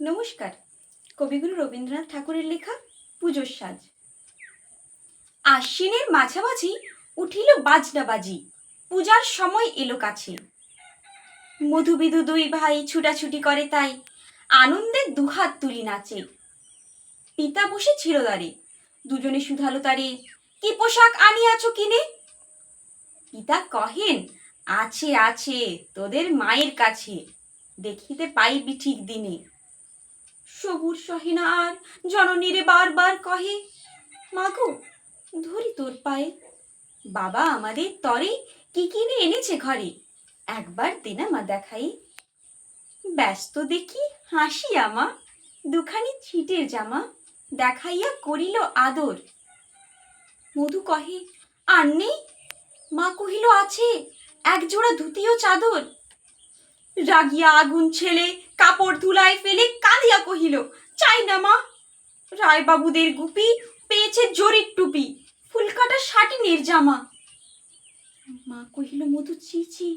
নমস্কার। কবিগুরু রবীন্দ্রনাথ ঠাকুরের লেখা পুজোর সাজ। আশ্বিনের মাঝামাঝি উঠিল বাজনা বাজি পূজার সময় এলো কাছে। মধুবিদু দুই ভাই ছুটাছুটি করে তাই আনন্দে দুহাত তুলি নাচে। পিতা বসে ছিল দাঁড়ে দুজনে শুধালো তারে, কি পোশাক আনিয়াছো কিনে? পিতা কহেন, আছে আছে, তোদের মায়ের কাছে। দেখিতে পাইবি ঠিক দিনে। সবুর সহে না আর জননীরে বারবার কহে, মাগো, ধরি তোর পায়ে। বাবা আমাদের তরে কি কিনে এনেছে ঘরে? একবার দেনা মা দেখাই। ব্যস্ত দেখি হাসি আমা, দুখানি ছিটের জামা, দেখাইয়া করিল আদর। মধু কহে, আর নেই? মা কহিল, আছে এক জোড়া ধুতি ও চাদর। রাগিয়া আগুন ছেলে, কাপড় ধুলায় ফেলে কাঁদিয়া কহিল, চাই না মা। রায়বাবুদের গুপি পেয়েছে জরির টুপি, ফুলকাটা শাটিনের জামা। মা কহিল, মধু চি চি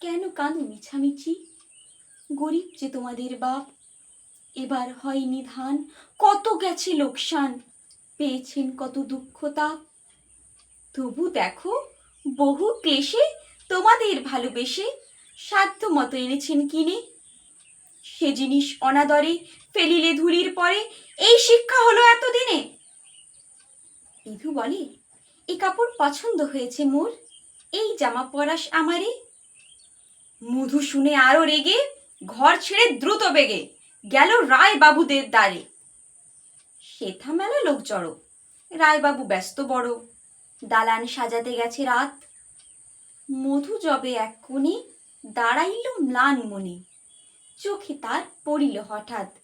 কেন কাঁদো মিছামিছি? গরিব যে তোমাদের বাপ, এবার হয়নি ধান কত গেছে লোকসান, পেয়েছেন কত দুঃখ তাপ তবু দেখো, বহু ক্লেশে তোমাদের ভালোবেসে সাধ্য মতো এনেছেন কিনে। সে জিনিস অনাদরে ফেলিলে ধুলির পরে এই শিক্ষা হলো এতদিনে। বিধু বলে, এ কাপড় পছন্দ হয়েছে মোর, এই জামা পরাস আমারে? মধু শুনে আরও রেগে, ঘর ছেড়ে দ্রুত বেগে গেল রায় বাবুদের দ্বারে। সেথা মেলা লোক জড়ো রায়বাবু ব্যস্ত বড়, দালান সাজাতে গেছে রাত। মধু জবে এক কোণে দাঁড়াইল ম্লান মনে চোখে তার পড়িল হঠাৎ।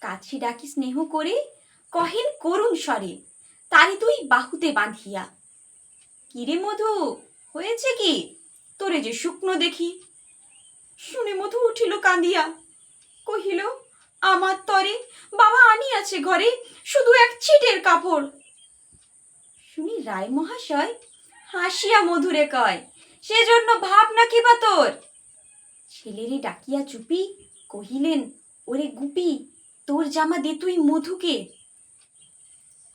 কাছে ডাকি স্নেহ করে, কহেন করুণ স্বরে, তারি তুই বাহুতে বাঁধিয়া। কিরে মধু, হয়েছে কি? তোরে যে শুকনো দেখি। শুনে মধু উঠিল কাঁদিয়া। কহিল, আমার তরে বাবা আনিয়াছে ঘরে, শুধু এক ছিটের কাপড়। শুনি রায় মহাশয় হাসিয়া মধুরে কয় সেজন্য ভাব নাকি বা তোর? ছেলেরে ডাকিয়া চুপি কহিলেন ওরে গুপি তোর জামা দে তুই মধুকে।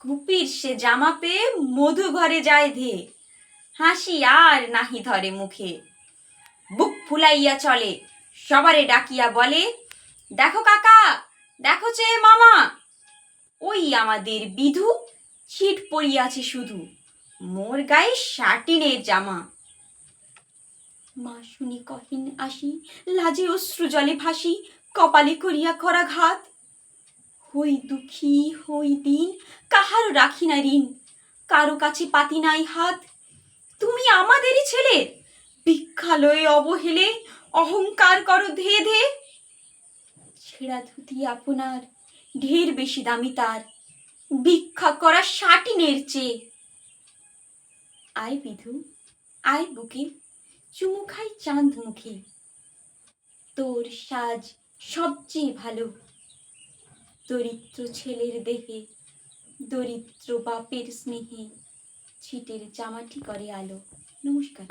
গুপির সে জামা পেয়ে মধু ঘরে যায় ধে। হাসি আর নাহি ধরে মুখে। বুক ফুলাইয়া চলে সবারে ডাকিয়া বলে দেখো কাকা দেখো চেয়ে মামা। ওই আমাদের বিধু ছিট পড়িয়াছে শুধু। মোর গায়ে শাটিনের জামা। মা শুনি কহিন আসি, লাজে অশ্রু জলে ভাসি, কপালে করিয়া করা ঘাত। হই দুঃখী, হই দিন কাহারও রাখি না ঋণ? কারও কাছে পাতি নাই হাত। তুমি আমাদেরই ছেলে, ভিক্ষালয়ে অবহেলে, অহংকার করো ধে ধে। ছেঁড়া ধুতি আপনার, ঢের বেশি দামি তার। ভিক্ষা করা শাটিনের চেয়ে। আয় বিধু, আয় বুকে চুমু খাই চাঁদ মুখে। তোর সাজ সবচেয়ে ভালো। দরিদ্র ছেলের দেহে দরিদ্র বাপের স্নেহে ছিটের জামাটি করে আলো। নমস্কার।